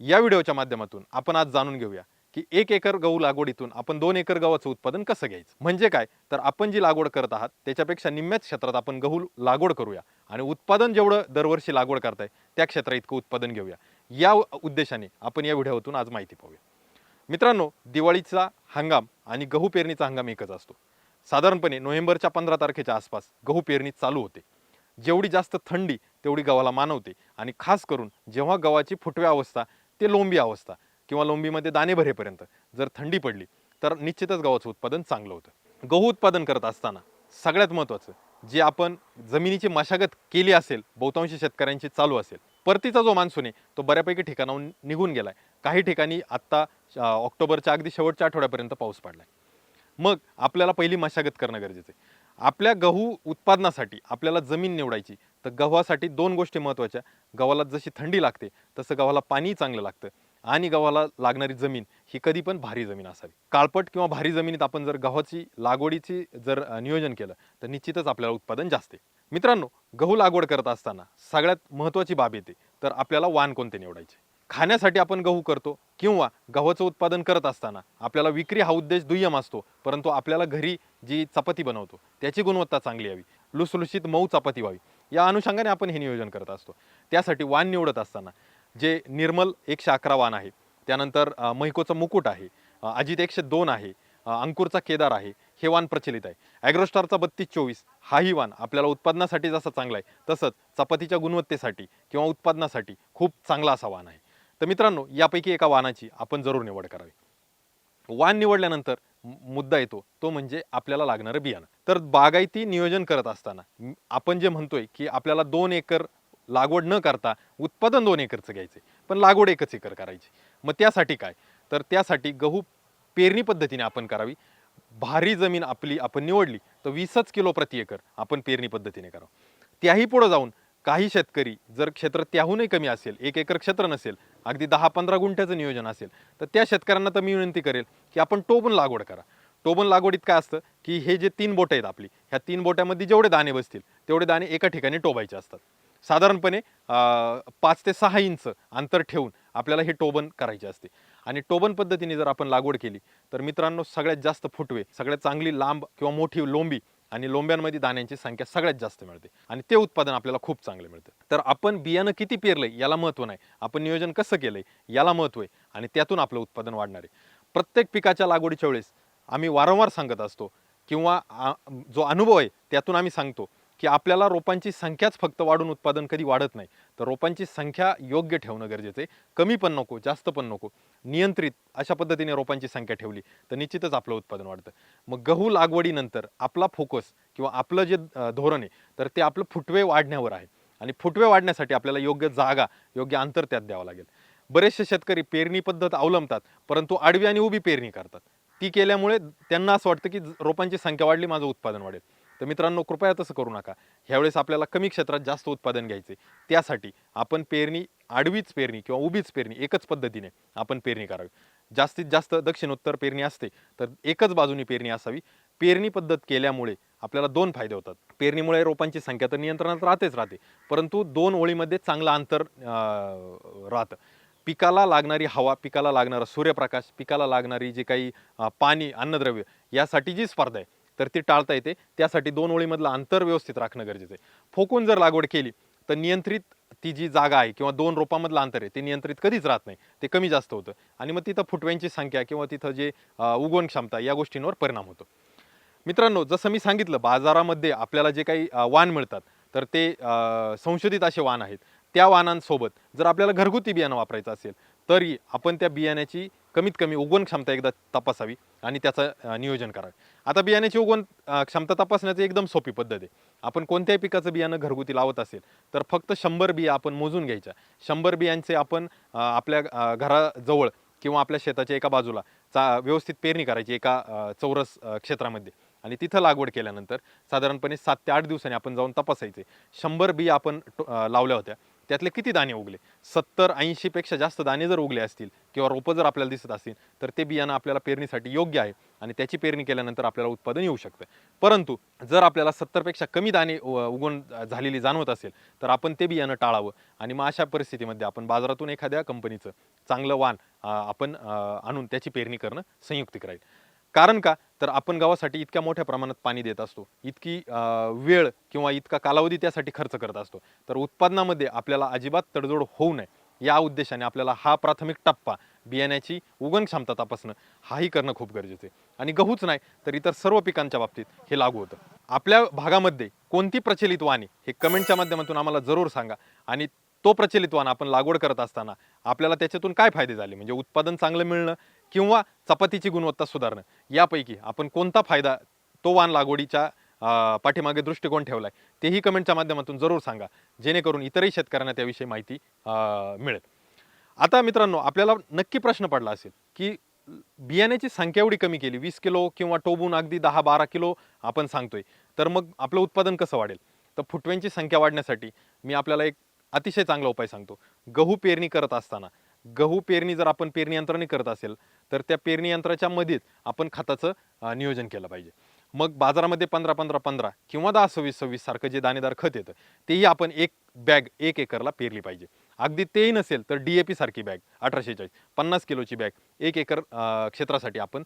या व्हिडिओच्या माध्यमातून आपण आज जाणून घेऊया की एक एकर गहू लागवडीतून आपण दोन एकर गव्हाचं उत्पादन कसं घ्यायचं? म्हणजे काय? तर आपण जी लागवड करत आहात त्याच्यापेक्षा निम्म्याच क्षेत्रात आपण गहू लागवड करूया आणि उत्पादन जेवढं दरवर्षी लागवड करताय त्या क्षेत्रा इतकं उत्पादन घेऊया. या उद्देशाने आपण या व्हिडिओतून आज माहिती पाहूया. मित्रांनो दिवाळीचा हंगाम आणि गहू पेरणीचा हंगाम एकच असतो. साधारणपणे नोव्हेंबरच्या पंधरा तारखेच्या आसपास गहू पेरणी चालू होते. जेवढी जास्त थंडी तेवढी गव्हाला मानवते आणि खास करून जेव्हा गव्हाची फुटव्या अवस्था ते लोंबी अवस्था किंवा लोंबीमध्ये दाणे भरेपर्यंत जर थंडी पडली तर निश्चितच गव्हाचं उत्पादन चांगलं होतं. गहू उत्पादन करत असताना सगळ्यात महत्त्वाचं जे आपण जमिनीची मशागत केली असेल बहुतांशी शेतकऱ्यांची चालू असेल परतीचा जो मान्सून आहे तो बऱ्यापैकी ठिकाणाहून निघून गेलाय. काही ठिकाणी आत्ता ऑक्टोबरच्या अगदी शेवटच्या आठवड्यापर्यंत पाऊस पडलाय. मग आपल्याला पहिली मशागत करणं गरजेचं आहे. आपल्या गहू उत्पादनासाठी आपल्याला जमीन निवडायची तर गव्हासाठी दोन गोष्टी महत्त्वाच्या. गव्हाला जशी थंडी लागते तसं गव्हाला पाणी चांगलं लागतं. आणि गव्हाला लागणारी जमीन ही कधी पण भारी जमीन असावी. काळपट किंवा भारी जमिनीत आपण जर गव्हाची लागवडीची जर नियोजन केलं तर निश्चितच आपल्याला उत्पादन जास्त मित्रांनो गहू लागवड करत असताना सगळ्यात महत्त्वाची बाब येते तर आपल्याला वाण कोणते निवडायचे? खाण्यासाठी आपण गहू करतो किंवा गव्हाचं उत्पादन करत असताना आपल्याला विक्री हा उद्देश दुय्यम असतो परंतु आपल्याला घरी जी चपाती बनवतो त्याची गुणवत्ता चांगली यावी. लुसलुशीत मऊ चपाती व्हावी. या अनुषंगाने आपण हे नियोजन करत असतो. त्यासाठी वाण निवडत असताना जे निर्मल एकशे अकरा वाण आहे त्यानंतर अ, महिकोचं मुकुट आहे अजित एकशे दोन आहे अंकुरचा केदार आहे हे वाण प्रचलित आहे. ॲग्रोस्टारचा बत्तीस चोवीस हाही वाण आपल्याला उत्पादनासाठी जसा चांगला आहे तसंच चपातीच्या गुणवत्तेसाठी किंवा उत्पादनासाठी खूप चांगला असा वाण आहे. तर मित्रांनो यापैकी एका वाणाची आपण जरूर निवड करावी. वाण निवडल्यानंतर मुद्दा येतो तो म्हणजे आपल्याला लागणारं बियाणं. तर बागायती नियोजन करत असताना आपण जे म्हणतोय की आपल्याला दोन एकर लागवड न करता उत्पादन दोन एकरचं घ्यायचे पण लागवड एकच एकर करायची. मग त्यासाठी काय? तर त्यासाठी गहू पेरणी पद्धतीने आपण करावी. भारी जमीन आपली आपण निवडली तर वीसच किलो प्रति एकर आपण पेरणी पद्धतीने करावं. त्याही पुढं जाऊन काही शेतकरी जर क्षेत्र त्याहूनही कमी असेल एक एकर क्षेत्र नसेल अगदी दहा पंधरा गुंठ्याचं नियोजन असेल तर त्या शेतकऱ्यांना तर मी विनंती करेल की आपण टोबन लागवड करा. टोबन लागवडीत काय असतं की हे जे तीन बोटं आहेत आपली ह्या तीन बोट्यामध्ये जेवढे दाणे बसतील तेवढे दाणे एका ठिकाणी टोबायचे असतात. साधारणपणे पाच ते सहा इंच अंतर ठेवून आपल्याला हे टोबन करायचे असते. आणि टोबन पद्धतीने जर आपण लागवड केली तर मित्रांनो सगळ्यात जास्त फुटवे सगळ्यात चांगली लांब किंवा मोठी लोंबी आणि लोंब्यांमध्ये दाण्यांची संख्या सगळ्यात जास्त मिळते. आणि ते उत्पादन आपल्याला खूप चांगलं मिळतं. तर आपण बियाणं किती पेरलंय याला महत्त्व नाही. आपण नियोजन कसं केलंय याला महत्त्व आहे. आणि त्यातून आपलं उत्पादन वाढणार. आहे प्रत्येक पिकाच्या लागवडीच्या वेळेस आम्ही वारंवार सांगत असतो किंवा जो अनुभव आहे त्यातून आम्ही सांगतो की आपल्याला रोपांची संख्याच फक्त वाढून उत्पादन कधी वाढत नाही. तर रोपांची संख्या योग्य ठेवणं गरजेचं आहे. कमी पण नको जास्त पण नको. नियंत्रित अशा पद्धतीने रोपांची संख्या ठेवली तर निश्चितच आपलं उत्पादन वाढतं. मग गहू लागवडीनंतर आपला फोकस किंवा आपलं जे धोरण आहे तर ते आपलं फुटवे वाढण्यावर आहे. आणि फुटवे वाढण्यासाठी आपल्याला योग्य जागा योग्य अंतर त्यात द्यावं लागेल. बरेचसे शेतकरी पेरणी पद्धत अवलंबतात परंतु आडवी आणि उभी पेरणी करतात. ती केल्यामुळे त्यांना असं वाटतं की रोपांची संख्या वाढली माझं उत्पादन वाढेल. तर मित्रांनो कृपया तसं करू नका. ह्यावेळेस आपल्याला कमी क्षेत्रात जास्त उत्पादन घ्यायचे. त्यासाठी आपण पेरणी आडवीच पेरणी किंवा उभीच पेरणी एकच पद्धतीने आपण पेरणी करावी. जास्तीत जास्त दक्षिणोत्तर पेरणी असते तर एकच बाजूनी पेरणी असावी. पेरणी पद्धत केल्यामुळे आपल्याला दोन फायदे होतात. पेरणीमुळे रोपांची संख्या तर नियंत्रणात राहतेच राहते परंतु दोन ओळीमध्ये चांगलं अंतर राहतं. पिकाला लागणारी हवा पिकाला लागणारा सूर्यप्रकाश पिकाला लागणारी जे काही पाणी अन्नद्रव्य यासाठी जी स्पर्धा आहे तर ती टाळता येते. त्यासाठी दोन ओळीमधलं अंतर व्यवस्थित राखणं गरजेचं आहे. फोकून जर लागवड केली तर नियंत्रित ती जी जागा आहे किंवा दोन रोपामधलं अंतर आहे ते नियंत्रित कधीच राहत नाही. ते कमी जास्त होतं. आणि मग तिथं फुटव्यांची संख्या किंवा तिथं जे उगवण क्षमता या गोष्टींवर परिणाम होतो. मित्रांनो जसं मी सांगितलं बाजारामध्ये आपल्याला जे काही वाण मिळतात तर ते संशोधित असे वाण आहेत. त्या वाणांसोबत जर आपल्याला घरगुती बियाणं वापरायचं असेल तरी आपण त्या बियाण्याची कमीत कमी उगवण क्षमता एकदा तपासावी आणि त्याचं नियोजन करावे. आता बियाण्याची उगवण क्षमता तपासण्याची एकदम सोपी पद्धत आहे. आपण कोणत्याही पिकाचं बियाणं घरगुती लावत असेल तर फक्त शंभर बिया आपण मोजून घ्यायच्या. शंभर बियांचे आपण आपल्या घराजवळ किंवा आपल्या शेताच्या एका बाजूला चा व्यवस्थित पेरणी करायची एका चौरस क्षेत्रामध्ये. आणि तिथं लागवड केल्यानंतर साधारणपणे सात ते आठ दिवसांनी आपण जाऊन तपासायचे. शंभर बिया आपण टो- लावल्या होत्या. त्यातले किती दाणे उगले? सत्तर ऐंशीपेक्षा जास्त दाणे जर उगले असतील किंवा रोपं जर आपल्याला दिसत असतील तर ते बियाणं आपल्याला पेरणीसाठी योग्य आहे आणि त्याची पेरणी केल्यानंतर आपल्याला उत्पादन येऊ शकतं. परंतु जर आपल्याला सत्तरपेक्षा कमी दाणे उगवून झालेली जाणवत असेल तर आपण ते बियाणं टाळावं आणि मग अशा परिस्थितीमध्ये आपण बाजारातून एखाद्या कंपनीचं चांगलं वाण आपण आणून त्याची पेरणी करणं संयुक्तिक राहील. कारण का? तर आपण गावासाठी इतक्या मोठ्या प्रमाणात पाणी देत असतो. इतकी वेळ किंवा इतका कालावधी त्यासाठी खर्च करत असतो. तर उत्पादनामध्ये आपल्याला अजिबात तडजोड होऊ नये. या उद्देशाने आपल्याला हा प्राथमिक टप्पा बियाण्याची उगण क्षमता तपासणं हाही करणं खूप गरजेचं आहे. आणि गहूच नाही तर इतर सर्व पिकांच्या बाबतीत हे लागू होतं. आपल्या भागामध्ये कोणती प्रचलित वाणी हे कमेंटच्या माध्यमातून आम्हाला जरूर सांगा. आणि तो प्रचलित वाण आपण लागवड करत असताना आपल्याला त्याच्यातून काय फायदे झाले? म्हणजे उत्पादन चांगलं मिळणं किंवा चपातीची गुणवत्ता सुधारणं यापैकी आपण कोणता फायदा तो वाण लागवडीच्या पाठीमागे दृष्टिकोन ठेवलाय तेही कमेंटच्या माध्यमातून जरूर सांगा जेणेकरून इतरही शेतकऱ्यांना त्याविषयी माहिती मिळेल. आता मित्रांनो आपल्याला नक्की प्रश्न पडला असेल की बियाण्याची संख्या एवढी कमी केली वीस किलो किंवा टोबून अगदी दहा बारा किलो आपण सांगतोय तर मग आपलं उत्पादन कसं वाढेल? तर फुटव्यांची संख्या वाढण्यासाठी मी आपल्याला एक अतिशय चांगला उपाय सांगतो. गहू पेरणी करत असताना गहू पेरणी जर आपण पेरणी यंत्राने करत असेल तर त्या पेरणी यंत्राच्या मध्येच आपण खताचं नियोजन केलं पाहिजे. मग बाजारामध्ये पंधरा पंधरा पंधरा किंवा दहा सव्वीस सव्वीस सारखं जे दाणेदार खत येतं तेही आपण एक बॅग एक एकरला पेरली पाहिजे. अगदी तेही नसेल तर डी ए पी सारखी बॅग अठराशे चाळीस पन्नास किलोची बॅग एक एकर क्षेत्रासाठी आपण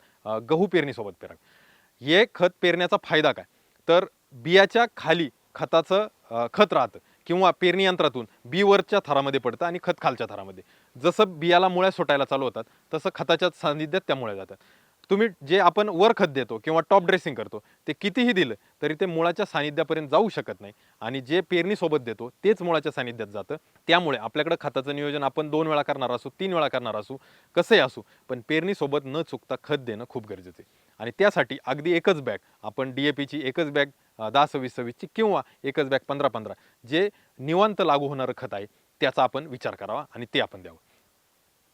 गहू पेरणीसोबत पेरावी. हे खत पेरण्याचा फायदा काय? तर बियाच्या खाली खताचं खत राहतं. किंवा पेरणी यंत्रातून बी वरच्या थरामध्ये पडतं आणि खत खालच्या थरामध्ये. जसं बियाला मुळ्या सुटायला चालू होतात तसं खताच्या सानिध्यात त्या मुळ्या जातात. तुम्ही जे आपण वर खत देतो किंवा टॉप ड्रेसिंग करतो ते कितीही दिलं तरी ते मुळाच्या सानिध्यापर्यंत जाऊ शकत नाही. आणि जे पेरणीसोबत देतो तेच मुळाच्या सानिध्यात जातं. त्यामुळे आपल्याकडं खताचं नियोजन आपण दोन वेळा करणार असू तीन वेळा करणार असू कसंही असू पण पेरणीसोबत न चुकता खत देणं खूप गरजेचं आहे. आणि त्यासाठी अगदी एकच बॅग आपण डी ए पीची एकच बॅग दहा सव्वीस सव्वीसची किंवा एकच बॅग पंधरा पंधरा जे निवांत लागू होणारं खत आहे त्याचा आपण विचार करावा आणि ते आपण द्यावं.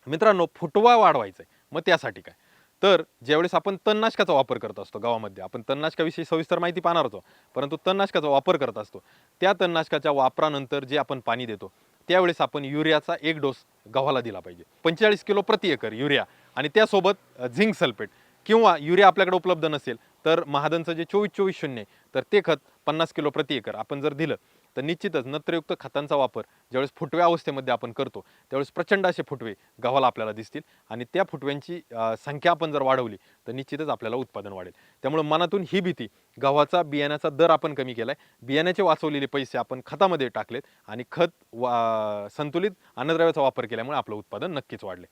मित्रांनो फुटवा वाढवायचा आहे मग त्यासाठी काय? तर ज्यावेळेस आपण तणनाशकाचा वापर करत असतो गावामध्ये आपण तणनाशकाविषयी सविस्तर माहिती पाहणार होतो परंतु तणनाशकाचा वापर करत असतो त्या तणनाशकाच्या वापरानंतर जे आपण पाणी देतो त्यावेळेस आपण युरियाचा एक डोस गव्हाला दिला पाहिजे. पंचेचाळीस किलो प्रति एकर युरिया आणि त्यासोबत झिंक सल्फेट किंवा युरिया आपल्याकडे उपलब्ध नसेल तर महादनचं जे चोवीस चोवीस शून्य आहे, तर ते खत पन्नास किलो प्रति एकर आपण जर दिलं तर निश्चितच नत्रयुक्त खतांचा वापर ज्यावेळेस फुटव्या अवस्थेमध्ये आपण करतो त्यावेळेस प्रचंड असे फुटवे गव्हाला आपल्याला दिसतील आणि त्या फुटव्यांची संख्या आपण जर वाढवली तर निश्चितच आपल्याला उत्पादन वाढेल. त्यामुळे मनातून ही भीती गव्हाचा बियाण्याचा दर आपण कमी केला आहे बियाण्याचे वाचवलेले पैसे आपण खतामध्ये टाकलेत आणि खत वा संतुलित अन्नद्रव्याचा वापर केल्यामुळे आपलं उत्पादन नक्कीच वाढले.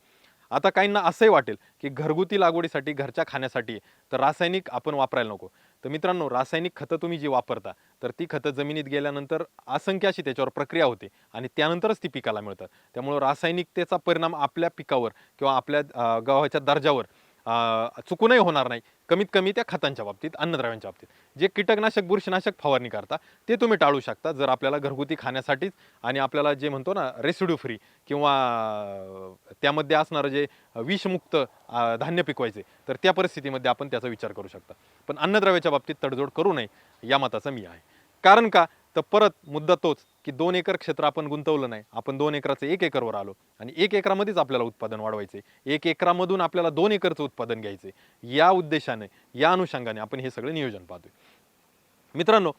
आता काहींना असंही वाटेल की घरगुती लागवडीसाठी घरच्या खाण्यासाठी तर रासायनिक आपण वापरायला नको. तर मित्रांनो रासायनिक खतं तुम्ही जी वापरता तर ती खतं जमिनीत गेल्यानंतर असंख्य अशी त्याच्यावर प्रक्रिया होते आणि त्यानंतरच ती पिकाला मिळतात. त्यामुळं रासायनिकतेचा परिणाम आपल्या पिकावर किंवा आपल्या गव्हाच्या दर्जावर चुकूनही होणार नाही. कमीत कमी त्या खतांच्या बाबतीत अन्नद्रव्यांच्या बाबतीत. जे कीटकनाशक बुरशीनाशक फवारणी करता ते तुम्ही टाळू शकता. जर आपल्याला घरगुती खाण्यासाठीच आणि आपल्याला जे म्हणतो ना रेसिड्यू फ्री किंवा त्यामध्ये असणारं जे विषमुक्त धान्य पिकवायचे तर त्या परिस्थितीमध्ये आपण त्याचा विचार करू शकता. पण अन्नद्रव्याच्या बाबतीत तडजोड करू नये या मताचं मी आहे. कारण का? तर परत मुद्दा तोच की दोन एकर क्षेत्र आपण गुंतवलं नाही आपण दोन एकराचं एक एकरवर आलो आणि एक एकरामध्येच आपल्याला उत्पादन वाढवायचे. एक एकरामधून आपल्याला दोन एकरचं उत्पादन घ्यायचे. या उद्देशाने या अनुषंगाने आपण हे सगळं नियोजन पाहतोय. मित्रांनो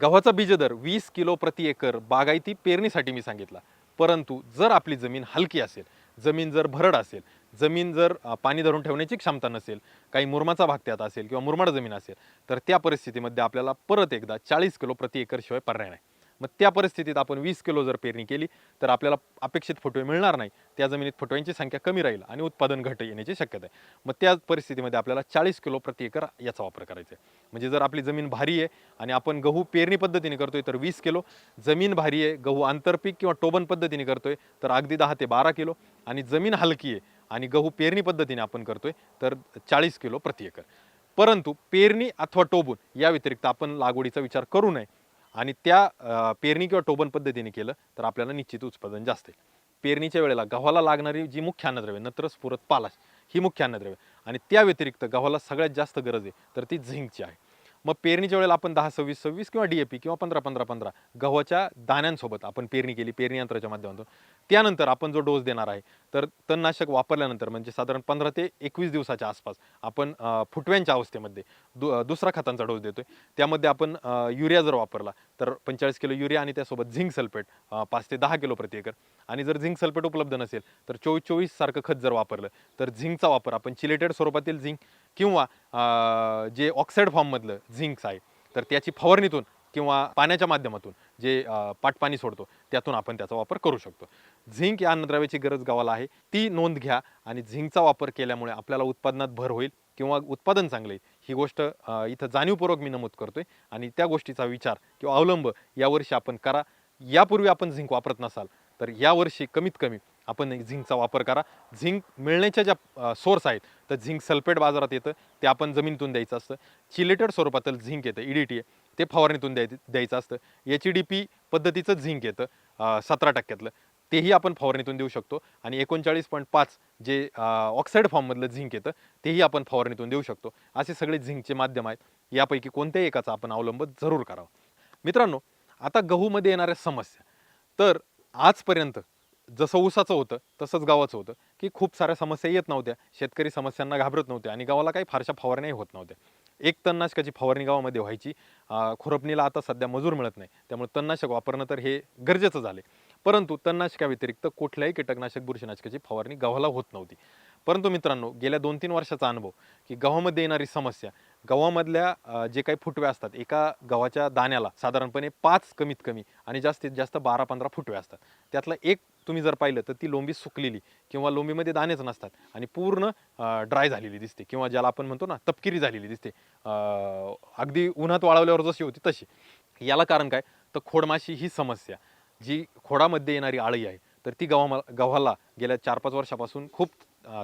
गव्हाचा बीजदर वीस किलो प्रति एकर बागायती पेरणीसाठी मी सांगितला. परंतु जर आपली जमीन हलकी असेल जमीन जर भरड असेल जमीन जर पाणी धरून ठेवण्याची क्षमता नसेल काही मुरमाचा भाग त्यात असेल किंवा मुरमाड जमीन असेल तर त्या परिस्थितीमध्ये आपल्याला परत एकदा चाळीस किलो प्रति एकर शिवाय पर्याय नाही. मग त्या परिस्थितीत आपण वीस किलो जर पेरणी केली तर आपल्याला अपेक्षित फुटवे मिळणार नाही. त्या जमिनीत फुटव्यांची संख्या कमी राहील आणि उत्पादन घट येण्याची शक्यता आहे. मग त्या परिस्थितीमध्ये आपल्याला चाळीस किलो प्रति एकर याचा वापर करायचा आहे. म्हणजे जर आपली जमीन भारी आहे आणि आपण गहू पेरणी पद्धतीने करतोय तर वीस किलो. जमीन भारी आहे गहू आंतरपीक किंवा टोबन पद्धतीने करतोय तर अगदी दहा ते बारा किलो. आणि जमीन हलकी आहे आणि गहू पेरणी पद्धतीने आपण करतोय तर चाळीस किलो प्रति एकर. परंतु पेरणी अथवा टोबून या व्यतिरिक्त आपण लागवडीचा विचार करू नये आणि त्या पेरणी किंवा टोबन पद्धतीने केलं तर आपल्याला निश्चित उत्पादन जास्त येईल. पेरणीच्या वेळेला गव्हाला लागणारी जी मुख्य अन्नद्रव्य नत्र स्फुरत पालाश ही मुख्य अन्नद्रव्य आणि त्या व्यतिरिक्त गव्हाला सगळ्यात जास्त गरज आहे तर ती झिंकची आहे. मग पेरणीच्या वेळेला आपण दहा सव्वीस सव्वीस किंवा डी ए पी किंवा पंधरा पंधरा पंधरा गव्हाच्या दाण्यांसोबत आपण पेरणी केली पेरणी यंत्राच्या माध्यमातून. त्यानंतर आपण जो डोस देणार आहे तर तणनाशक वापरल्यानंतर म्हणजे साधारण पंधरा ते एकवीस दिवसाच्या आसपास आपण फुटव्यांच्या अवस्थेमध्ये दु दुसरा खतांचा डोस देतोय. त्यामध्ये आपण युरिया जर वापरला तर पंचेचाळीस किलो युरिया आणि त्यासोबत झिंक सल्फेट पाच ते दहा किलो प्रति एकर. आणि जर झिंक सल्फेट उपलब्ध नसेल तर चोवीस चोवीस सारखं खत जर वापरलं तर झिंकचा वापर आपण चिलेटेड स्वरूपातील झिंक किंवा जे ऑक्साईड फॉर्ममधलं झिंक्स आहे तर त्याची फवारणीतून किंवा पाण्याच्या माध्यमातून जे पाटपाणी सोडतो त्यातून आपण त्याचा वापर करू शकतो. झिंक या अन्नद्रव्याची गरज गावाला आहे. ती नोंद घ्या आणि झिंकचा वापर केल्यामुळे आपल्याला उत्पादनात भर होईल किंवा उत्पादन चांगलं येईल. ही गोष्ट इथं जाणीवपूर्वक मी नमूद करतोय आणि त्या गोष्टीचा विचार किंवा अवलंब यावर्षी आपण करा. यापूर्वी आपण झिंक वापरत नसाल तर यावर्षी कमीत कमी आपण झिंकचा वापर करा. झिंक मिळण्याच्या ज्या सोर्स आहेत तर झिंक सल्फेट बाजारात येतं ते आपण जमिनीतून द्यायचं असतं. चिलेटेड स्वरूपातील झिंक येतं ईडीटी ते फवारणीतून द्याय द्यायचं असतं. एच डी पी पद्धतीचं झिंक येतं सतरा टक्क्यातलं. तेही आपण फवारणीतून देऊ शकतो. आणि एकोणचाळीस पॉईंट पाच जे ऑक्साईड फॉर्ममधलं झिंक येतं तेही आपण फवारणीतून देऊ शकतो. असे सगळे झिंकचे माध्यम आहेत. यापैकी कोणत्याही एकाचा आपण अवलंब जरूर करावा. मित्रांनो आता गहूमध्ये येणाऱ्या समस्या. तर आजपर्यंत जसं ऊसाचं होतं तसंच गावाचं होतं की खूप साऱ्या समस्या येत नव्हत्या. शेतकरी समस्यांना घाबरत नव्हते आणि गावाला काही फारशा फवारण्याही होत नव्हत्या. एक तणनाशकाची फवारणी गावामध्ये व्हायची. खुरपणीला आता सध्या मजूर मिळत नाही. त्यामुळे तणनाशक वापरणं तर हे गरजेचं झाले परंतु तणनाशकाव्यतिरिक्त कुठल्याही कीटकनाशक बुरशीनाशकाची फवारणी गव्हाला होत नव्हती. परंतु मित्रांनो गेल्या दोन तीन वर्षाचा अनुभव की गव्हामध्ये येणारी समस्या गव्हामधल्या जे काही फुटव्या असतात एका गव्हाच्या दाण्याला साधारणपणे पाच कमीत कमी आणि जास्तीत जास्त बारा पंधरा फुटव्या असतात. त्यातलं एक तुम्ही जर पाहिलं तर ती लोंबी सुकलेली किंवा लोंबीमध्ये दाणेच नसतात आणि पूर्ण ड्राय झालेली दिसते किंवा ज्याला आपण म्हणतो ना तपकिरी झालेली दिसते. अगदी उन्हात वाळवल्यावर जशी होती तशी. याला कारण काय? तर खोडमाशी ही समस्या जी खोडामध्ये येणारी आळी आहे तर ती गव्हा गव्हाला गेल्या चार पाच वर्षापासून खूप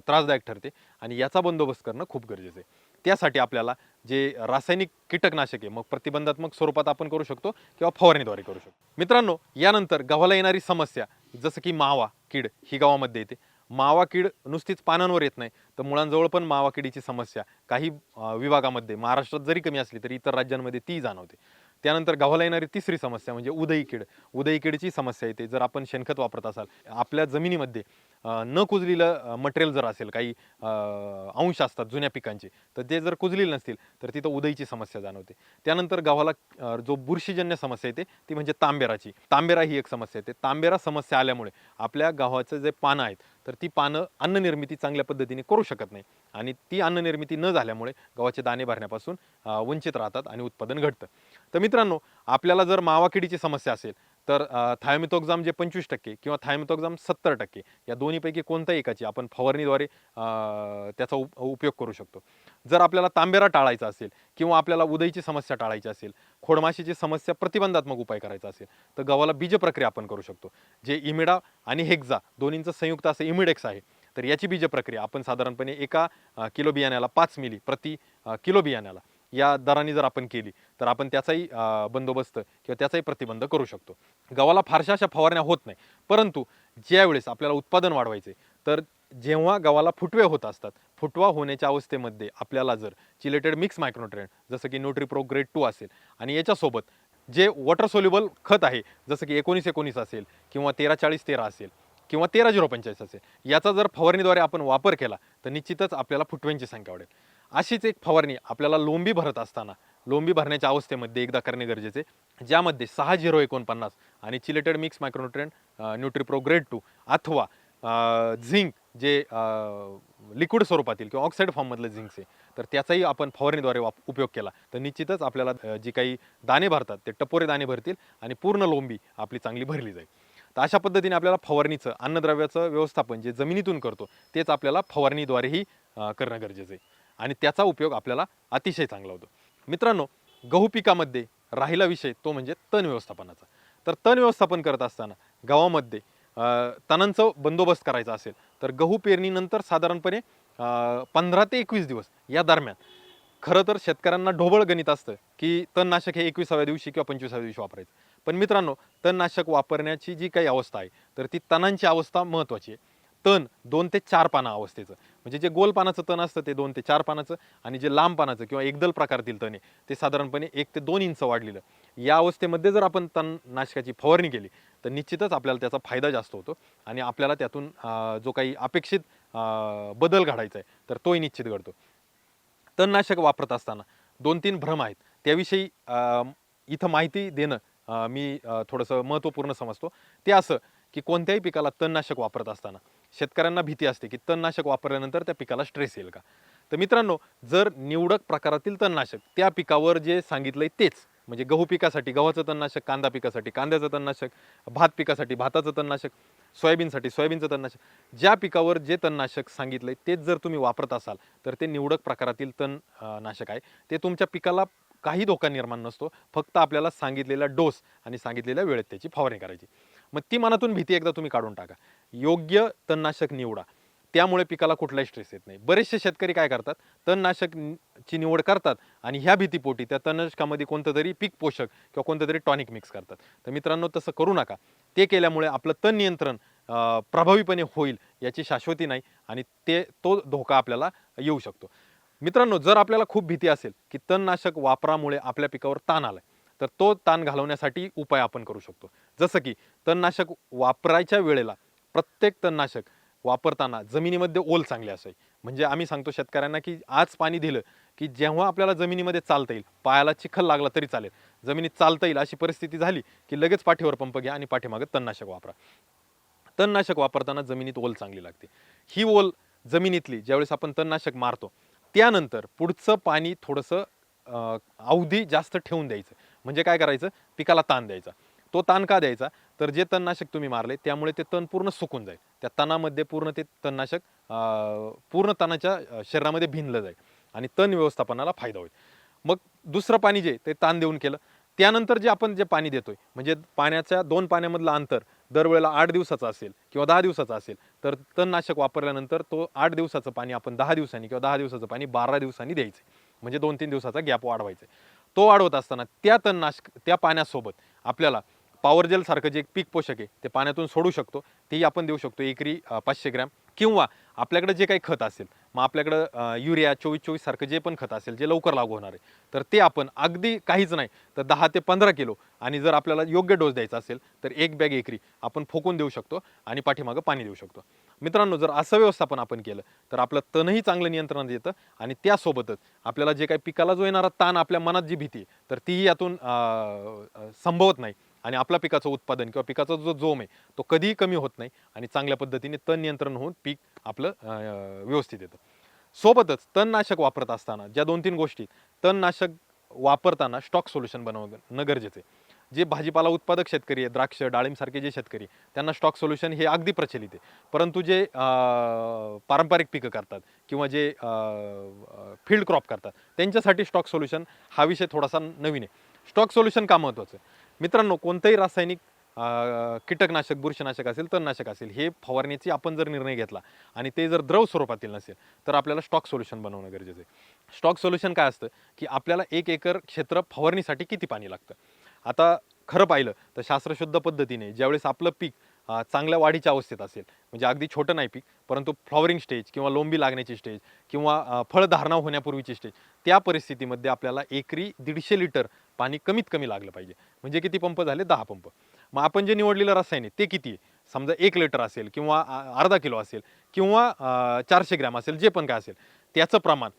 त्रासदायक ठरते आणि याचा बंदोबस्त करणं खूप गरजेचं आहे. त्यासाठी आपल्याला जे रासायनिक कीटकनाशके मग प्रतिबंधात्मक स्वरूपात आपण करू शकतो किंवा फवारणीद्वारे करू शकतो. मित्रांनो यानंतर गव्हाला येणारी समस्या जसं की मावा कीड ही गावामध्ये येते. मावा कीड नुसतीच पानांवर येत नाही तर मुळांजवळ पण मावा किडीची समस्या काही विभागामध्ये महाराष्ट्रात जरी कमी असली तरी इतर राज्यांमध्ये ती जाणवते. त्यानंतर गव्हाला येणारी तिसरी समस्या म्हणजे उदयी कीड. उदयी किडीची समस्या येते. जर आपण शेणखत वापरत असाल आपल्या जमिनीमध्ये न कुजलेलं मटेरियल जर असेल काही अंश असतात जुन्या पिकांचे तर ते जर कुजलेले नसतील तर तिथं उदयीची समस्या जाणवते. त्यानंतर गव्हाला जो बुरशीजन्य समस्या येते ती म्हणजे तांबेराची. तांबेरा ही एक समस्या येते. तांबेरा समस्या आल्यामुळे आपल्या गव्हाचं जे पानं आहेत तर ती पानं अन्ननिर्मिती चांगल्या पद्धतीने करू शकत नाही. आणि ती अन्ननिर्मिती न झाल्यामुळे गव्हाचे दाणे भरण्यापासून वंचित राहतात आणि उत्पादन घटतं तर मित्रांनो आपल्याला जर मावाकिडीची समस्या असेल तर थायमिथोक्झाम जे पंचवीस टक्के किंवा थायमिथोक्झाम सत्तर टक्के या दोन्हीपैकी कोणत्या एकाची आपण फवारणीद्वारे त्याचा उप उपयोग करू शकतो. जर आपल्याला तांबेरा टाळायचा असेल किंवा आपल्याला उदयची समस्या टाळायची असेल खोडमाशीची समस्या प्रतिबंधात्मक उपाय करायचा असेल तर गव्हाला बीज प्रक्रिया आपण करू शकतो. जे इमिडा आणि हेक्झा दोन्हींचं संयुक्त असं इमिडेक्स आहे तर याची बीज प्रक्रिया आपण साधारणपणे एका किलो बियाण्याला पाच मिली प्रति किलो बियाण्याला या दराने जर आपण केली तर आपण त्याचाही बंदोबस्त किंवा त्याचाही प्रतिबंध करू शकतो. गव्हाला फारशा अशा फवारण्या होत नाही. परंतु ज्यावेळेस आपल्याला उत्पादन वाढवायचे तर जेव्हा गव्हाला फुटवे होत असतात फुटवा होण्याच्या अवस्थेमध्ये आपल्याला जर चिलेटेड मिक्स मायक्रोट्रेंड जसं की न्यूट्रिप्रो ग्रेड टू असेल आणि याच्यासोबत जे वॉटर सोल्युबल खत आहे जसं की एकोणीस एकोणीस असेल किंवा तेरा चाळीस तेरा असेल किंवा तेरा झिरो पंचेचाळीस असेल याचा जर फवारणीद्वारे आपण वापर केला तर निश्चितच आपल्याला फुटव्यांची संख्या वाढेल. अशीच एक फवारणी आपल्याला लोंबी भरत असताना लोंबी भरण्याच्या अवस्थेमध्ये एकदा करणे गरजेचे. ज्यामध्ये सहा झिरो एकोणपन्नास आणि chelated mix micronutrient Nutripro grade two अथवा झिंक जे लिक्विड स्वरूपातील किंवा ऑक्साईड फॉर्ममधलं झिंक्स आहे तर त्याचाही आपण फवारणीद्वारे वाप उपयोग केला. तर निश्चितच आपल्याला जी काही दाणे भरतात ते टपोरे दाणे भरतील आणि पूर्ण लोंबी आपली चांगली भरली जाईल. तर अशा पद्धतीने आपल्याला फवारणीचं अन्नद्रव्याचं व्यवस्थापन जे जमिनीतून करतो तेच आपल्याला फवारणीद्वारेही करणं गरजेचं आहे. आणि त्याचा उपयोग आपल्याला अतिशय चांगला होतो. मित्रांनो गहू पिकामध्ये राहिला विषय तो म्हणजे तण व्यवस्थापनाचा. तर तण व्यवस्थापन करत असताना गावामध्ये तणांचा तणांचं बंदोबस्त करायचा असेल तर गहू पेरणीनंतर साधारणपणे पंधरा ते एकवीस दिवस या दरम्यान. खरं तर शेतकऱ्यांना ढोबळ गणित असतं की तणनाशक हे एकविसाव्या दिवशी किंवा पंचवीसाव्या दिवशी वापरायचं. पण मित्रांनो तणनाशक वापरण्याची जी काही अवस्था आहे तर ती तणांची अवस्था महत्त्वाची आहे. तण दोन ते चार पाना अवस्थेचं. म्हणजे जे गोल पानाचं तण असतं ते दोन ते चार पानाचं आणि जे लांब पानाचं किंवा एकदल प्रकारातील तण आहे ते साधारणपणे एक ते दोन इंच वाढलेलं. या अवस्थेमध्ये जर आपण तणनाशकाची फवारणी केली तर निश्चितच आपल्याला त्याचा फायदा जास्त होतो आणि आपल्याला त्यातून जो काही अपेक्षित बदल घडायचा आहे तर तोही निश्चित घडतो. तणनाशक वापरत असताना दोन तीन भ्रम आहेत. त्याविषयी इथं माहिती देणं मी थोडंसं महत्त्वपूर्ण समजतो. ते असं की कोणत्याही पिकाला तणनाशक वापरत असताना शेतकऱ्यांना भीती असते की तणनाशक वापरल्यानंतर त्या पिकाला स्ट्रेस येईल का? तर मित्रांनो जर निवडक प्रकारातील तणनाशक त्या पिकावर जे सांगितलंय तेच. म्हणजे गहू पिकासाठी गव्हाचं तणनाशक कांदा पिकासाठी कांद्याचं तणनाशक भात पिकासाठी भाताचं तणनाशक सोयाबीनसाठी सोयाबीनचं तणनाशक ज्या पिकावर जे तणनाशक सांगितलंय तेच जर तुम्ही वापरत असाल तर ते निवडक प्रकारातील तण नाशक आहे. ते तुमच्या पिकाला काही धोका निर्माण नसतो. फक्त आपल्याला सांगितलेला डोस आणि सांगितलेल्या वेळेत त्याची फवारणी करायची. मग ती मनातून भीती एकदा तुम्ही काढून टाका. योग्य तणनाशक निवडा. त्यामुळे पिकाला कुठलाही स्ट्रेस येत नाही. बरेचसे शेतकरी काय करतात? तणनाशक ची निवड करतात आणि ह्या भीतीपोटी त्या तणनाशकामध्ये कोणतं तरी पीक पोषक किंवा कोणतं तरी टॉनिक मिक्स करतात. तर मित्रांनो तसं करू नका. ते केल्यामुळे आपलं तण नियंत्रण प्रभावीपणे होईल याची शाश्वती नाही आणि ते तो धोका आपल्याला येऊ शकतो. मित्रांनो जर आपल्याला खूप भीती असेल की तणनाशक वापरामुळे आपल्या पिकावर ताण आला तर तो ताण घालवण्यासाठी उपाय आपण करू शकतो. जसं की तणनाशक वापरायच्या वेळेला प्रत्येक तणनाशक वापरताना जमिनीमध्ये ओल चांगली असावी. म्हणजे आम्ही सांगतो शेतकऱ्यांना की आज पाणी दिलं की जेव्हा आपल्याला जमिनीमध्ये चालता येईल पायाला चिखल लागला तरी चालेल. जमिनीत चालता येईल अशी परिस्थिती झाली की लगेच पाठीवर पंप घ्या आणि पाठीमागे तणनाशक वापरा. तणनाशक वापरताना जमिनीत ओल चांगली लागते. ही ओल जमिनीतली ज्यावेळेस आपण तणनाशक मारतो त्यानंतर पुढचं पाणी थोडंसं अं, अवधी जास्त ठेवून द्यायचं. म्हणजे काय करायचं? पिकाला ताण द्यायचा. तो ताण का द्यायचा? तर जे तणनाशक तुम्ही मारले त्यामुळे ते तण पूर्ण सुकून जाईल. त्या तणामध्ये पूर्ण ते तणनाशक पूर्ण तणाच्या शरीरामध्ये भिनलं जाईल आणि तण व्यवस्थापनाला फायदा होईल. मग दुसरं पाणी जे ते ताण देऊन केलं. त्यानंतर जे आपण जे पाणी देतोय म्हणजे पाण्याच्या दोन पाण्यामधलं अंतर दरवेळेला आठ दिवसाचं असेल किंवा दहा दिवसाचं असेल तर तणनाशक वापरल्यानंतर तो आठ दिवसाचं पाणी आपण दहा दिवसांनी किंवा दहा दिवसाचं पाणी बारा दिवसांनी द्यायचं म्हणजे दोन तीन दिवसाचा गॅप वाढवायचा तो वाढवत असताना त्या तणनाशक त्या पाण्यासोबत आपल्याला पॉवरजेलसारखं सारखं जे एक पीक पोषक आहे ते पाण्यातून सोडू शकतो. तेही आपण देऊ शकतो एकरी पाचशे ग्रॅम. किंवा आपल्याकडे जे काही खत असेल मग आपल्याकडं युरिया चोवीस चोवीस सारखं जे पण खत असेल जे लवकर लागू होणार आहे तर ते आपण अगदी काहीच नाही तर दहा ते पंधरा किलो आणि जर आपल्याला योग्य डोस द्यायचा असेल तर एक बॅग एकरी आपण फोकून देऊ शकतो आणि पाठीमागं पाणी देऊ शकतो. मित्रांनो जर असं व्यवस्थापन आपण केलं तर आपलं तणही चांगलं नियंत्रणात येतं आणि त्यासोबतच आपल्याला जे काही पिकाला जो येणारा ताण आपल्या मनात जी भीती तर तीही यातून संभवत नाही. आणि आपल्या पिकाचं उत्पादन किंवा पिकाचा जो जोम आहे तो कधीही कमी होत नाही आणि चांगल्या पद्धतीने तण नियंत्रण होऊन पीक आपलं व्यवस्थित येतं. सोबतच तणनाशक वापरत असताना ज्या दोन तीन गोष्टी तणनाशक वापरताना स्टॉक सोल्युशन बनवणं गरजेचं आहे. जे भाजीपाला उत्पादक शेतकरी आहे द्राक्ष डाळिंबसारखे जे शेतकरी त्यांना स्टॉक सोल्युशन हे अगदी प्रचलित आहे. परंतु जे पारंपरिक पिकं करतात किंवा जे फील्ड क्रॉप करतात त्यांच्यासाठी स्टॉक सोल्युशन हा विषय थोडासा नवीन आहे. स्टॉक सोल्युशन का महत्त्वाचं आहे? मित्रांनो कोणतंही रासायनिक कीटकनाशक बुरशीनाशक असेल तणनाशक असेल हे फवारणीची आपण जर निर्णय घेतला आणि ते जर द्रव स्वरूपातील नसेल तर आपल्याला स्टॉक सोल्युशन बनवणं गरजेचं आहे. स्टॉक सोल्युशन काय असतं की आपल्याला एक एकर क्षेत्र फवारणीसाठी किती पाणी लागतं? आता खरं पाहिलं तर शास्त्रशुद्ध पद्धतीने ज्यावेळेस आपलं पीक चांगल्या वाढीच्या अवस्थेत असेल. म्हणजे अगदी छोटं नाही पीक परंतु फ्लॉवरिंग स्टेज किंवा लोंबी लागण्याची स्टेज किंवा फळधारणा होण्यापूर्वीची स्टेज त्या परिस्थितीमध्ये आपल्याला एकरी दीडशे लिटर पाणी कमीत कमी लागलं पाहिजे. म्हणजे किती पंप झाले? दहा पंप. मग आपण जे निवडलेलं रसायन आहे ते किती आहे? समजा एक लिटर असेल किंवा अर्धा किलो असेल किंवा चारशे ग्रॅम असेल जे पण काय असेल त्याचं प्रमाण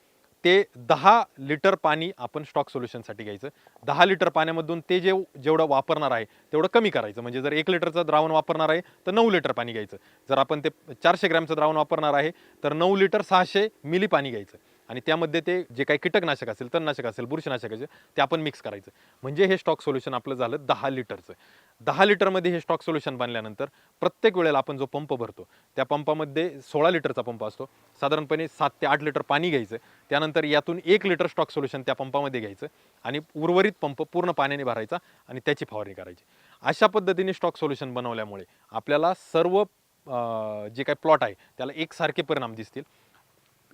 ते दहा लिटर पाणी आपण स्टॉक सोल्युशनसाठी घ्यायचं. दहा लिटर पाण्यामधून ते जे जेवढं वापरणार आहे तेवढं कमी करायचं. म्हणजे जर एक लिटरचं द्रावण वापरणार आहे तर नऊ लिटर पाणी घ्यायचं. जर आपण ते चारशे ग्रॅमचं द्रावण वापरणार आहे तर नऊ लिटर सहाशे मिली पाणी घ्यायचं. आणि त्यामध्ये ते जे काही कीटकनाशक असेल तणनाशक असेल बुरशीनाशक असेल ते आपण मिक्स करायचं. म्हणजे हे स्टॉक सोल्युशन आपलं झालं दहा लिटरचं. दहा लिटरमध्ये हे स्टॉक सोल्युशन बनल्यानंतर प्रत्येक वेळेला आपण जो पंप भरतो त्या पंपामध्ये सोळा लिटरचा पंप असतो. साधारणपणे सात ते आठ लिटर पाणी घ्यायचं. त्यानंतर यातून एक लिटर स्टॉक सोल्युशन त्या पंपामध्ये घ्यायचं आणि उर्वरित पंप पूर्ण पाण्याने भरायचा आणि त्याची फवारणी करायची. अशा पद्धतीने स्टॉक सोल्युशन बनवल्यामुळे आपल्याला सर्व जे काही प्लॉट आहे त्याला एकसारखे परिणाम दिसतील.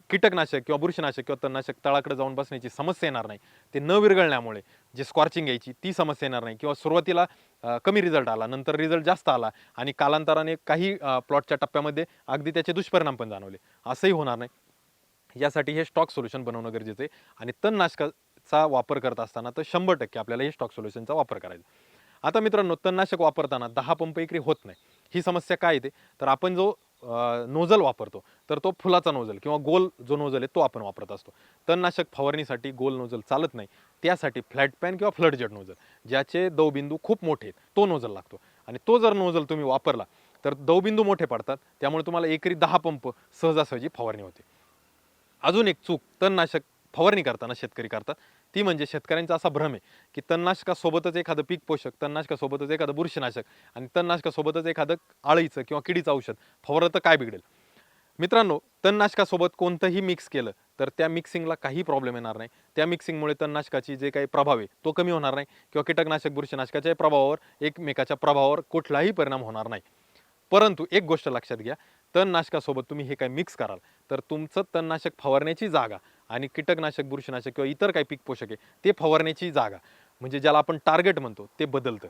कीटकनाशक किंवा बुरशीनाशक किंवा तणनाशक तळाकडे जाऊन बसण्याची समस्या येणार नाही. ते न विरघळण्यामुळे जे स्कॉर्चिंग यायची ती समस्या येणार नाही. किंवा सुरुवातीला कमी रिझल्ट आला नंतर रिझल्ट जास्त आला आणि कालांतराने काही प्लॉटच्या टप्प्यामध्ये अगदी त्याचे दुष्परिणाम पण जाणवले. असंही होणार नाही. यासाठी हे स्टॉक सोल्युशन बनवणं गरजेचं आहे. आणि तणनाशकाचा वापर करत असताना तर शंभर टक्के आपल्याला हे स्टॉक सोल्युशनचा वापर करायचा आता मित्रांनो तणनाशक वापरताना दहा पंप एकरी होत नाही. ही समस्या काय येते? तर आपण जो नोझल वापरतो. तर तो फुलाचा नोझल किंवा गोल जो नोझल आहे तो आपण वापरत असतो. तणनाशक फवारणीसाठी गोल नोझल चालत नाही. त्यासाठी फ्लॅट पॅन किंवा फ्लड जेट नोझल ज्याचे दवबिंदू खूप मोठे आहेत. तो नोझल लागतो. आणि तो जर नोझल तुम्ही वापरला तर दवबिंदू मोठे पडतात. त्यामुळे तुम्हाला एकरी दहा पंप सहजासहजी फवारणी होते. अजून एक चूक तणनाशक फवारणी करताना शेतकरी करतात. ती म्हणजे शेतकऱ्यांचा असा भ्रम आहे की तणनाशकासोबतच एखादं पीक पोषक तणनाशकासोबतच एखादं बुरशीनाशक आणि तणनाशकासोबतच एखादं आळीचं किंवा किडीचं औषध फवारलं तर काय बिघडेल? मित्रांनो तणनाशकासोबत कोणतंही मिक्स केलं तर त्या मिक्सिंगला काही प्रॉब्लेम येणार नाही. त्या मिक्सिंगमुळे तणनाशकाची जे काही प्रभाव आहे तो कमी होणार नाही किंवा कीटकनाशक बुरशीनाशकाच्या प्रभावावर एकमेकाच्या प्रभावावर कुठलाही परिणाम होणार नाही. परंतु एक गोष्ट लक्षात घ्या तणनाशकासोबत तुम्ही हे काही मिक्स कराल तर तुमचं तणनाशक फवारण्याची जागा आणि कीटकनाशक बुरशीनाशक किंवा इतर काही पीक पोषक आहे ते फवारण्याची जागा. म्हणजे ज्याला आपण टार्गेट म्हणतो ते बदलतं.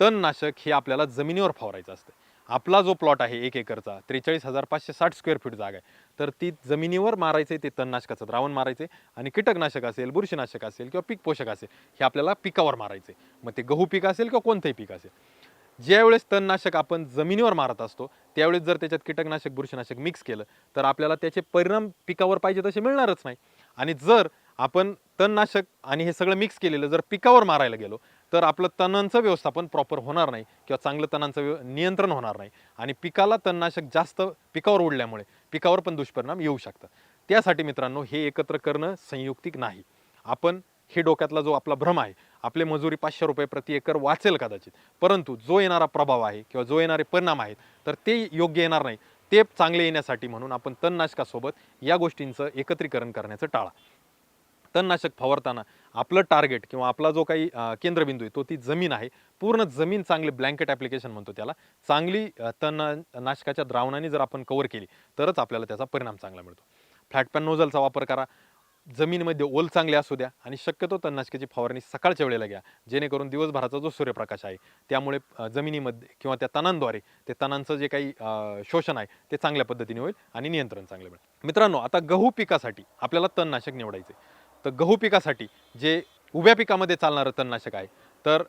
तणनाशक हे आपल्याला जमिनीवर फवारायचं असतं. आपला जो प्लॉट आहे एक एकरचा त्रेचाळीस हजार पाचशे साठ स्क्वेअर फीट जागा आहे. तर ती जमिनीवर मारायचे ते तणनाशकाचं द्रावण मारायचे आणि कीटकनाशक असेल बुरशीनाशक असेल किंवा पीक पोषक असेल हे आपल्याला पिकावर मारायचे मग ते गहू पीक असेल किंवा कोणतंही पीक असेल. ज्यावेळेस तणनाशक आपण जमिनीवर मारत असतो त्यावेळेस जर त्याच्यात कीटकनाशक बुरशीनाशक मिक्स केलं तर आपल्याला त्याचे परिणाम पिकावर पाहिजे तसे मिळणारच नाही. आणि जर आपण तणनाशक आणि हे सगळं मिक्स केलेलं जर पिकावर मारायला गेलो तर आपलं तणांचं व्यवस्थापन प्रॉपर होणार नाही किंवा चांगलं तणांचं व्यव- नियंत्रण होणार नाही. आणि पिकाला तणनाशक जास्त पिकावर उडल्यामुळे पिकावर पण दुष्परिणाम येऊ शकतात. त्यासाठी मित्रांनो हे एकत्र करणं संयुक्तिक नाही. आपण हे डोक्यातला जो आपला भ्रम आहे आपले मजुरी पाचशे रुपये प्रति एकर वाचेल कदाचित. परंतु जो येणारा प्रभाव आहे किंवा जो येणारे परिणाम आहेत तर ते योग्य येणार नाही. ते चांगले येण्यासाठी म्हणून आपण तणनाशकासोबत या गोष्टींचं एकत्रीकरण करण्याचं टाळा. तणनाशक फवारताना आपलं टार्गेट किंवा आपला जो काही केंद्रबिंदू आहे तो ती जमीन आहे. पूर्ण जमीन चांगली ब्लँकेट ॲप्लिकेशन म्हणतो त्याला. चांगली तणनाशकाच्या द्रावणाने जर आपण कव्हर केली तरच आपल्याला त्याचा परिणाम चांगला मिळतो. फ्लॅट पॅन नोझलचा वापर करा. जमीनमध्ये ओल चांगले असू द्या आणि शक्यतो तणनाशकाची फवारणी सकाळच्या वेळेला घ्या जेणेकरून दिवसभराचा जो सूर्यप्रकाश आहे त्यामुळे जमिनीमध्ये किंवा त्या तणांद्वारे ते तणांचं जे काही शोषण आहे ते चांगल्या पद्धतीने होईल आणि नियंत्रण चांगलं मिळेल. मित्रांनो आता गहू पिकासाठी आपल्याला तणनाशक निवडायचे तर गहू पिकासाठी जे उभ्या पिकामध्ये चालणारं तणनाशक आहे तर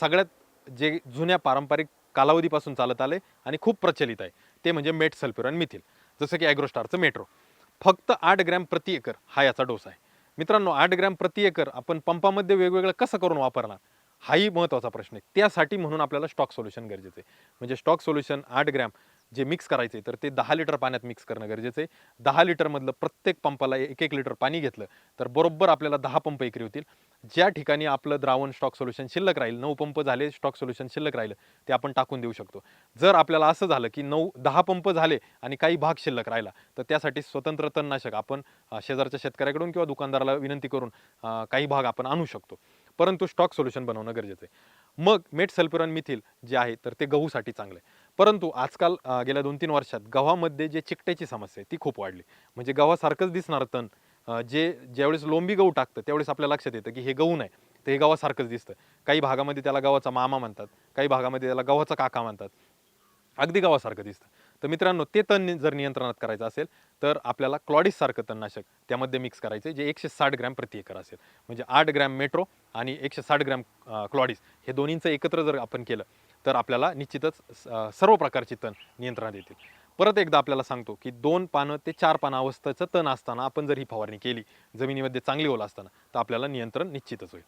सगळ्यात जे जुन्या पारंपरिक कालावधीपासून चालत आले आणि खूप प्रचलित आहे ते म्हणजे मेट सल्फ्युर आणि मिथिल जसं की ॲग्रोस्टारचं मेट्रो. फक्त आठ ग्रॅम प्रति एकर हा याचा डोस आहे. मित्रांनो आठ ग्रॅम प्रति एकर आपण पंपामध्ये वेगवेगळं कसं करून वापरणार हाही महत्त्वाचा प्रश्न आहे. त्यासाठी म्हणून आपल्याला स्टॉक सोल्युशन गरजेचं आहे. म्हणजे स्टॉक सोल्युशन आठ ग्रॅम जे मिक्स करायचे तर ते दहा लिटर पाण्यात मिक्स करणं गरजेचं आहे. दहा लिटरमधलं प्रत्येक पंपाला एक एक लिटर पाणी घेतलं तर बरोबर आपल्याला दहा पंप एकरी होतील. ज्या ठिकाणी आपलं द्रावण स्टॉक सोल्युशन शिल्लक राहील नऊ पंप झाले स्टॉक सोल्युशन शिल्लक राहिलं ते आपण टाकून देऊ शकतो. जर आपल्याला असं झालं की नऊ दहा पंप झाले आणि काही भाग शिल्लक राहिला तर त्यासाठी स्वतंत्र तणनाशक आपण शेजारच्या शेतकऱ्याकडून किंवा दुकानदाराला विनंती करून काही भाग आपण आणू शकतो. परंतु स्टॉक सोल्युशन बनवणं गरजेचं आहे. मग मेट सल्फ्युरन मिथिल जे आहे तर ते गहूसाठी चांगलं आहे. परंतु आजकाल गेल्या दोन तीन वर्षात गव्हामध्ये जे चिकट्याची समस्या आहे ती खूप वाढली. म्हणजे गव्हासारखंच दिसणार तण जे ज्यावेळेस लोंबी गहू टाकतं त्यावेळेस आपल्या लक्षात येतं की हे गहू नाही तर हे गव्हासारखंच दिसतं. काही भागामध्ये त्याला गव्हाचा मामा म्हणतात काही भागामध्ये त्याला गव्हाचा काका म्हणतात. अगदी गव्हासारखं दिसतं. तर मित्रांनो ते तण जर नियंत्रणात करायचं असेल तर आपल्याला क्लॉडिस सारखं तणनाशक त्यामध्ये मिक्स करायचं जे एकशे साठ ग्रॅम प्रति एकर असेल. म्हणजे आठ ग्रॅम मेट्रो आणि एकशे साठ ग्रॅम क्लॉडिस हे दोन्हींचं एकत्र जर आपण केलं तर आपल्याला निश्चितच सर्व प्रकारची तण नियंत्रणात येतील. परत एकदा आपल्याला सांगतो की दोन पानं ते चार पानं अवस्थेचं तण असताना आपण जर ही फवारणी केली जमिनीमध्ये चांगली ओल असताना तर आपल्याला नियंत्रण निश्चितच होईल.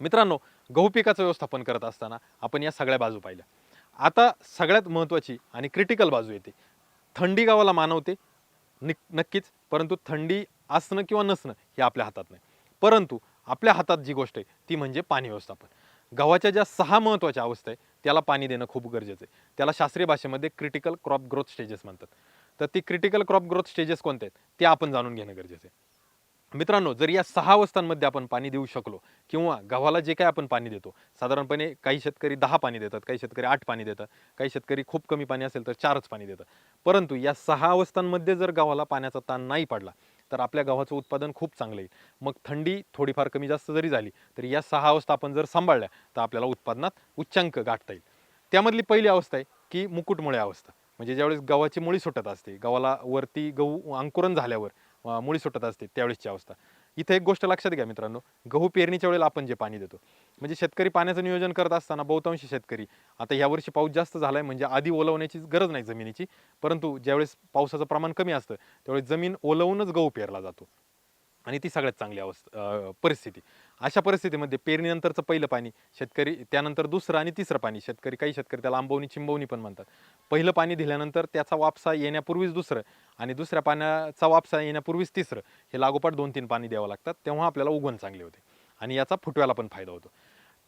मित्रांनो गहू पिकाचं व्यवस्थापन करत असताना आपण या सगळ्या बाजू पाहिल्या. आता सगळ्यात महत्त्वाची आणि क्रिटिकल बाजू येते. थंडी गावाला मानवते. निक नक्कीच परंतु थंडी असणं किंवा नसणं हे आपल्या हातात नाही. परंतु आपल्या हातात जी गोष्ट आहे ती म्हणजे पाणी व्यवस्थापन. गव्हाच्या ज्या सहा महत्त्वाच्या अवस्था आहे त्याला पाणी देणं खूप गरजेचं आहे. त्याला शास्त्रीय भाषेमध्ये क्रिटिकल क्रॉप ग्रोथ स्टेजेस म्हणतात. तर ती क्रिटिकल क्रॉप ग्रोथ स्टेजेस कोणते आहेत ते आपण जाणून घेणं गरजेचं आहे. मित्रांनो जर या सहा अवस्थांमध्ये आपण पाणी देऊ शकलो किंवा गव्हाला जे काय आपण पाणी देतो साधारणपणे काही शेतकरी दहा पाणी देतात काही शेतकरी आठ पाणी देतात काही शेतकरी खूप कमी पाणी असेल तर चारच पाणी देतात. परंतु या सहा अवस्थांमध्ये जर गव्हाला पाण्याचा ताण नाही पडला तर आपल्या गव्हाचं उत्पादन खूप चांगलं येईल. मग थंडी थोडीफार कमी जास्त जरी झाली तरी या सहा अवस्था आपण जर सांभाळल्या तर आपल्याला उत्पादनात उच्चांक गाठता येईल. त्यामधली पहिली अवस्था आहे की मुकुटमुळे अवस्था. म्हणजे ज्यावेळेस गव्हाची मुळी सुटत असते गव्हाला वरती गहू अंकुरण झाल्यावर अं, मुळी सुटत असते त्यावेळेसची अवस्था. इथे एक गोष्ट लक्षात घ्या मित्रांनो गहू पेरणीच्या वेळेला आपण जे पाणी देतो म्हणजे शेतकरी पाण्याचं नियोजन करत असताना बहुतांशी शेतकरी आता यावर्षी पाऊस जास्त झालाय म्हणजे आधी ओलवण्याची गरज नाही जमिनीची परंतु ज्यावेळेस पावसाचं प्रमाण कमी असतं त्यावेळेस जमीन ओलवूनच गहू पेरला जातो. आणि ती सगळ्यात चांगली अवस्था परिस्थिती. अशा परिस्थितीमध्ये पेरणीनंतरचं पहिलं पाणी शेतकरी त्यानंतर दुसरं आणि तिसरं पाणी शेतकरी काही शेतकरी त्याला आंबवणी चिंबवणी पण म्हणतात. पहिलं पाणी दिल्यानंतर त्याचा वापसा येण्यापूर्वीच दुसरं आणि दुसऱ्या पाण्याचा वापसा येण्यापूर्वीच तिसरं. हे लागोपाठ दोन तीन पाणी द्यावं लागतात तेव्हा आपल्याला उगवण चांगले होते आणि याचा फुटव्याला पण फायदा होतो.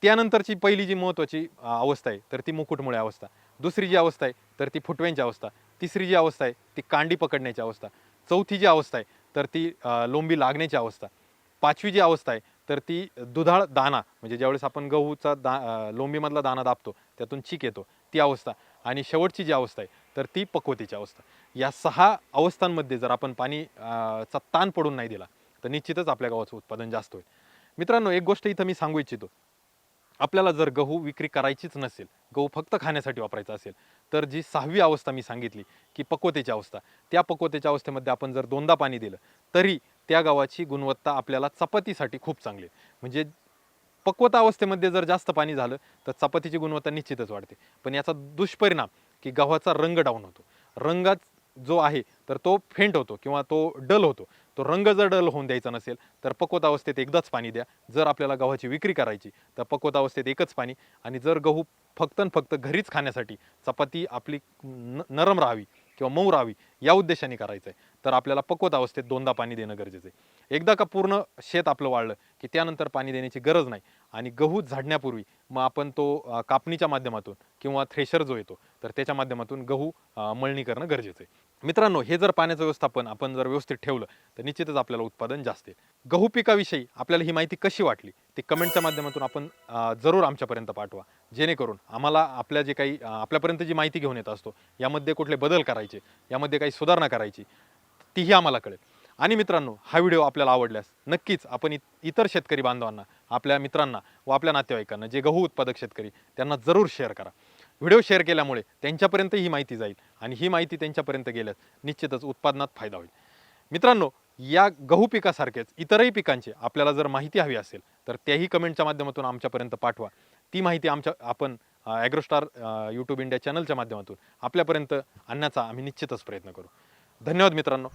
त्यानंतरची पहिली जी महत्त्वाची अवस्था आहे तर ती मुकुटमुळे अवस्था. दुसरी जी अवस्था आहे तर ती फुटव्यांची अवस्था. तिसरी जी अवस्था आहे ती कांडी पकडण्याची अवस्था. चौथी जी अवस्था आहे तर ती लोंबी लागण्याची अवस्था. पाचवी जी अवस्था आहे तर ती दुधाळ दाना म्हणजे ज्यावेळेस आपण गहूचा दा लोंबीमधला दाना दाबतो त्यातून चीक येतो ती अवस्था. आणि शेवटची जी अवस्था आहे तर ती पक्वतेची अवस्था. या सहा अवस्थांमध्ये जर आपण पाणी चा ताण पडून नाही दिला तर निश्चितच आपल्या गावाचं उत्पादन जास्त होईल. मित्रांनो एक गोष्ट इथं मी सांगू इच्छितो. आपल्याला जर गहू विक्री करायचीच नसेल गहू फक्त खाण्यासाठी वापरायचा असेल तर जी सहावी अवस्था मी सांगितली की पक्वतेची अवस्था त्या पक्वतेच्या अवस्थेमध्ये आपण जर दोनदा पाणी दिलं तरी त्या गव्हाची गुणवत्ता आपल्याला चपातीसाठी खूप चांगली आहे. म्हणजे पक्वता अवस्थेमध्ये जर जास्त पाणी झालं तर चपातीची गुणवत्ता निश्चितच वाढते. पण याचा दुष्परिणाम की गव्हाचा रंग डाऊन होतो. रंगात जो आहे तर तो फेंट होतो किंवा तो डल होतो. तो रंग जर डल होऊन द्यायचा नसेल तर पक्वत अवस्थेत एकदाच पाणी द्या. जर आपल्याला गव्हाची विक्री करायची तर पक्वत अवस्थेत एकच पाणी. आणि जर गहू फक्त आणि फक्त घरीच खाण्यासाठी चपाती आपली न- नरम राहावी किंवा मऊ राहावी या उद्देशाने करायचं आहे तर आपल्याला पक्वत अवस्थेत दोनदा पाणी देणं गरजेचं आहे एकदा का पूर्ण शेत आपलं वाढलं की त्यानंतर पाणी देण्याची गरज नाही. आणि गहू झाडण्यापूर्वी मग आपण तो कापणीच्या माध्यमातून किंवा थ्रेशर जो येतो तर त्याच्या माध्यमातून गहू मळणी करणं गरजेचं आहे. मित्रांनो हे जर पाण्याचं व्यवस्थापन आपण जर व्यवस्थित ठेवलं तर निश्चितच आपल्याला उत्पादन जास्त येईल. गहू पिकाविषयी आपल्याला ही माहिती कशी वाटली ती कमेंटच्या माध्यमातून आपण जरूर आमच्यापर्यंत पाठवा. जेणेकरून आम्हाला आपल्या जे काही आपल्यापर्यंत जी माहिती घेऊन येत असतो यामध्ये कुठले बदल करायचे यामध्ये काही सुधारणा करायची तीही आम्हाला कळेल. आणि मित्रांनो हा व्हिडिओ आपल्याला आवडल्यास नक्कीच आपण इतर शेतकरी बांधवांना आपल्या मित्रांना व आपल्या नातेवाईकांना जे गहू उत्पादक शेतकरी त्यांना जरूर शेअर करा. व्हिडिओ शेअर केल्यामुळे त्यांच्यापर्यंत ही माहिती जाईल आणि ही माहिती त्यांच्यापर्यंत गेल्यास निश्चितच उत्पादनात फायदा होईल. मित्रांनो या गहू पिकासारखेच इतरही पिकांची आपल्याला जर माहिती हवी असेल तर त्याही कमेंटच्या माध्यमातून आमच्यापर्यंत पाठवा. ती माहिती आमच्या आपण ॲग्रोस्टार यूट्यूब इंडिया चॅनलच्या माध्यमातून आपल्यापर्यंत आणण्याचा आम्ही निश्चितच प्रयत्न करू. धन्यवाद मित्रांनो.